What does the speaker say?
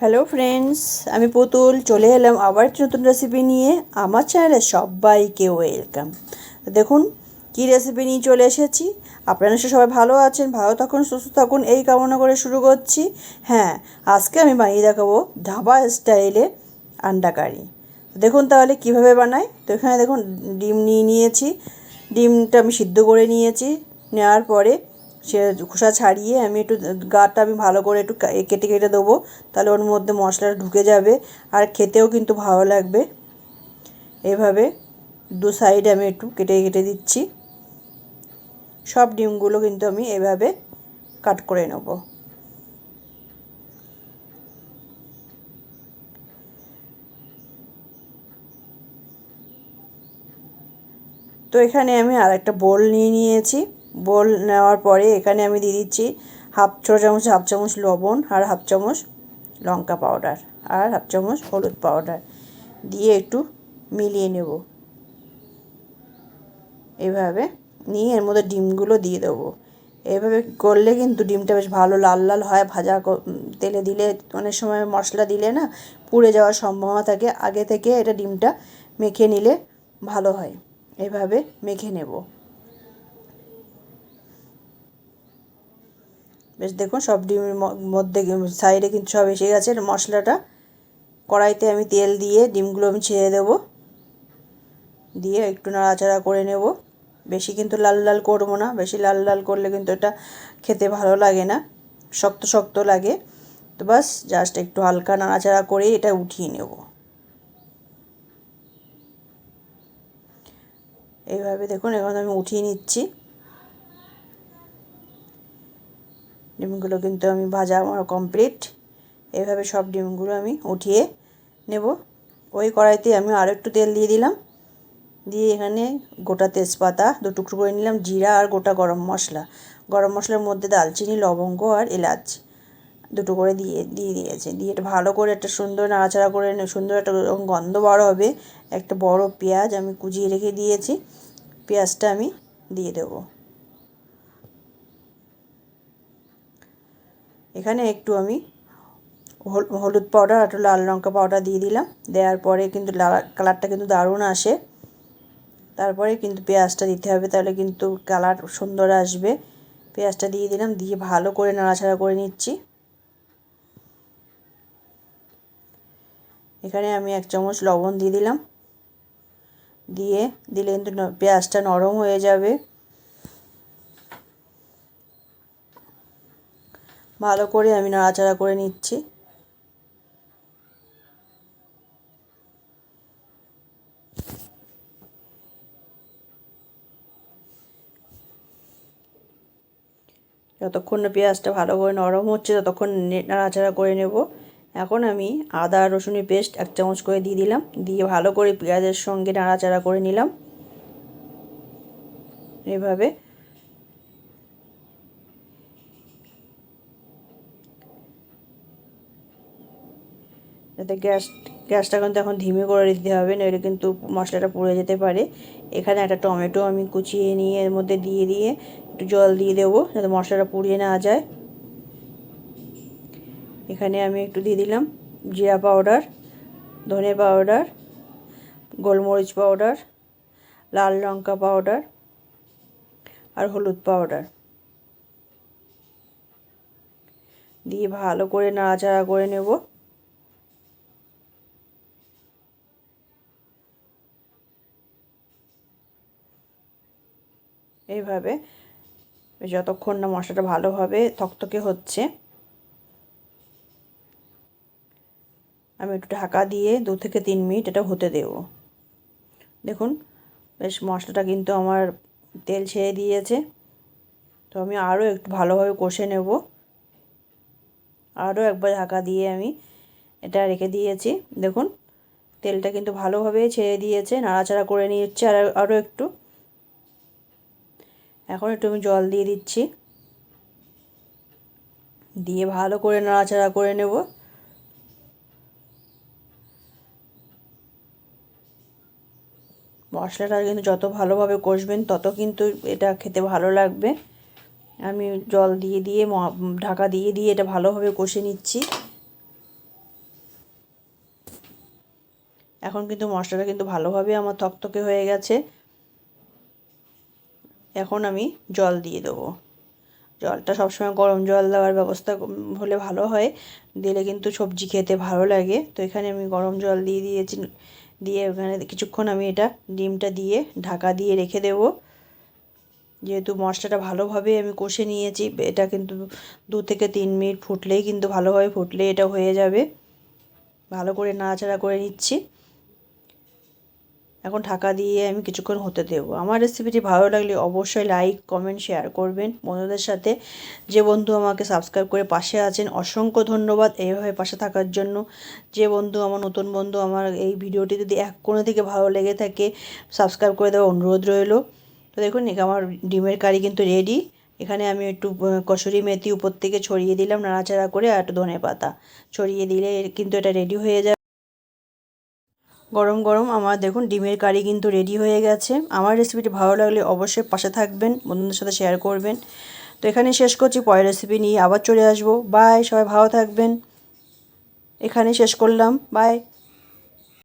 Hello friends আমি পুতুল, চলে এলাম আবার নতুন রেসিপি নিয়ে। আমার চ্যানেলে সবাইকে ওয়েলকাম দেখুন, কি রেসিপি নিয়ে চলে এসেছি। আপনারা সবাই ভালো আছেন, ভালো থাকুন, সুস্থ থাকুন। এই কামনা করে শুরু করছি। হ্যাঁ আজকে আমি বানিয়ে দেখাবো ধাবা স্টাইলে আন্ডা কারি। দেখুন তাহলে কীভাবে বানাই। তো এখানে দেখুন, ডিম নিয়ে নিয়েছি। ডিমটা আমি সিদ্ধ করে নিয়েছি। নেওয়ার পরে সে খোসা ছাড়িয়ে আমি একটু গাটা আমি ভালো করে একটু কেটে কেটে দেবো। তাহলে ওর মধ্যে মশলাটা ঢুকে যাবে। আর খেতেও কিন্তু ভালো লাগবে। এভাবে দু সাইড আমি একটু কেটে কেটে দিচ্ছি। সব ডিমগুলো কিন্তু আমি এভাবে কাট করে নেব। তো এখানে আমি আর একটা বোল নিয়ে নিয়েছি। বোল নেওয়ার পরে এখানে আমি দিয়ে দিচ্ছি হাফ ছোটো চামচ, হাফ চামচ লবণ আর হাফ চামচ লঙ্কা পাউডার আর হাফ চামচ হলুদ পাউডার দিয়ে একটু মিলিয়ে নেব। এভাবে নিয়ে এর মধ্যে ডিমগুলো দিয়ে দেবো। এভাবে করলে কিন্তু ডিমটা বেশ ভালো লাল লাল হয়, ভাজা তেলে দিলে অনেক সময় মশলা দিলে না পুড়ে যাওয়ার সম্ভাবনা থাকে। আগে থেকে এটা ডিমটা মেখে নিলে ভালো হয়। এভাবে মেখে নেব। বেশ দেখুন, সব ডিমের মধ্যে সাইডে কিন্তু সব এসে গেছে। মশলাটা কড়াইতে আমি তেল দিয়ে ডিমগুলো আমি ছেড়ে দেবো। দিয়ে একটু নাড়াচাড়া করে নেব। বেশি কিন্তু লাল লাল করব না। বেশি লাল লাল করলে কিন্তু এটা খেতে ভালো লাগে না। শক্ত শক্ত লাগে। তো বাস, জাস্ট একটু হালকা নাড়াচাড়া করেই এটা উঠিয়ে নেব। এইভাবে দেখুন, এখন আমি উঠিয়ে নিচ্ছি। ডিমগুলো কিন্তু আমি ভাজা আমার কমপ্লিট এভাবে সব ডিমগুলো আমি উঠিয়ে নেব। ওই কড়াইতে আমি আরও একটু তেল দিয়ে দিলাম। দিয়ে এখানে গোটা তেজপাতা দু টুকরো করে নিলাম, জিরা আর গোটা গরম মশলা। গরম মশলার মধ্যে দালচিনি লবঙ্গ আর এলাচ দুটো করে দিয়ে দিয়ে দিয়েছে। দিয়ে এটা ভালো করে একটা সুন্দর নাড়াচাড়া করে সুন্দর একটা গন্ধ বার হবে, একটা বড় পেঁয়াজ আমি কুচিয়ে রেখে দিয়েছি। পেঁয়াজটা আমি দিয়ে দেবো। এখানে একটু আমি হল- হলুদ পাউডার আর লাল লঙ্কা পাউডার দিয়ে দিলাম। দেওয়ার পরে কিন্তু কালারটা কিন্তু দারুণ আসে। তারপরে কিন্তু পেঁয়াজটা দিতে হবে, তাহলে কিন্তু কালার সুন্দর আসবে। পেঁয়াজটা দিয়ে দিলাম, দিয়ে ভালো করে নাড়াচাড়া করে নিচ্ছি। এখানে আমি এক চামচ লবণ দিয়ে দিলাম। দিয়ে দিলে কিন্তু পেঁয়াজটা নরম হয়ে যাবে। ভালো করে আমি নাড়াচাড়া করে নিচ্ছি। যতক্ষণ না পেঁয়াজটা ভালো করে নরম হচ্ছে, ততক্ষণ নাড়াচাড়া করে নেব। এখন আমি আদা, রসুনের পেস্ট এক চামচ করে দিয়ে দিলাম। দিয়ে ভালো করে পেঁয়াজের সঙ্গে নাড়াচাড়া করে নিলাম। এভাবে যাতে গ্যাস, গ্যাসটা কিন্তু এখন ধিমে করে দিতে হবে, নইলে কিন্তু মশলাটা পুড়ে যেতে পারে। এখানে একটা টমেটো আমি কুচিয়ে নিয়ে এর মধ্যে দিয়ে দিয়ে একটু জল দিয়ে দেবো, যাতে মশলাটা পুড়িয়ে না যায়। এখানে আমি একটু দিয়ে দিলাম জিরা পাউডার, ধনে পাউডার, গোলমরিচ পাউডার, লাল লঙ্কা পাউডার আর হলুদ পাউডার। দিয়ে ভালো করে নাড়াচাড়া করে নেব। এইভাবে। যতক্ষণ না মশলাটা ভালোভাবে থকথকে হচ্ছে। আমি একটু ঢাকা দিয়ে দু থেকে তিন মিনিট এটা হতে দেব। দেখুন, বেশ মশলাটা কিন্তু আমার তেল ছেড়ে দিয়েছে। তো আমি আরও একটু ভালোভাবে কষে নেব। আরও একবার ঢাকা দিয়ে আমি এটা রেখে দিয়েছি। দেখুন, তেলটা কিন্তু ভালোভাবে ছেড়ে দিয়েছে, নাড়াচাড়া করে নিচ্ছে আর আরও একটু। এখন একটু আমি জল দিয়ে দিচ্ছি। দিয়ে ভালো করে নাড়াচাড়া করে নেব। মশলাটা কিন্তু যত ভালোভাবে কষবেন, তত কিন্তু এটা খেতে ভালো লাগবে। আমি জল দিয়ে দিয়ে ঢাকা দিয়ে দিয়ে এটা ভালোভাবে কষে নিচ্ছি। এখন কিন্তু মশলাটা কিন্তু ভালোভাবে আমার থকথকে হয়ে গেছে। এখন আমি জল দিয়ে দেবো। জলটা সবসময় গরম জল দেওয়ার ব্যবস্থা হলে ভালো হয়। দিলে কিন্তু সবজি খেতে ভালো লাগে। তো এখানে আমি গরম জল দিয়ে দিয়েছি। দিয়ে ওখানে কিছুক্ষণ আমি এটা ডিমটা দিয়ে ঢাকা দিয়ে রেখে দেবো। যেহেতু মশলাটা ভালোভাবে আমি কষে নিয়েছি, এটা কিন্তু দু থেকে তিন মিনিট ফুটলেই কিন্তু ভালোভাবে ফুটলে এটা হয়ে যাবে। ভালো করে নাড়াচাড়া করে নিচ্ছি। এখন ঢাকা দিয়ে আমি কিছুক্ষণ হতে দেবো। আমার রেসিপিটি ভালো লাগলে অবশ্যই লাইক কমেন্ট শেয়ার করবেন। বন্ধুদের সাথে যে বন্ধু আমাকে সাবস্ক্রাইব করে পাশে আছেন, অসংখ্য ধন্যবাদ এইভাবে পাশে থাকার জন্য। যে বন্ধু, আমার নতুন বন্ধু, আমার এই ভিডিওটি যদি এক কোনো থেকে ভালো লেগে থাকে সাবস্ক্রাইব করে দেওয়ার অনুরোধ রইল। তো দেখুন আমার ডিমের কারি কিন্তু রেডি এখানে আমি একটু কসুরি মেথি উপর থেকে ছড়িয়ে দিলাম, নাড়াচাড়া করে, আর একটু ধনে পাতা ছড়িয়ে দিলে কিন্তু এটা রেডি হয়ে যাবে। গরম গরম আমার দেখুন, ডিমের কারি কিন্তু রেডি হয়ে গেছে। আমার রেসিপিটি ভালো লাগলে অবশ্যই পাশে থাকবেন, বন্ধুদের সাথে শেয়ার করবেন। তো এখানে শেষ করছি, পরের রেসিপি নিয়ে আবার চলে আসব। বাই সবাই ভালো থাকবেন। এখানে শেষ করলাম। বাই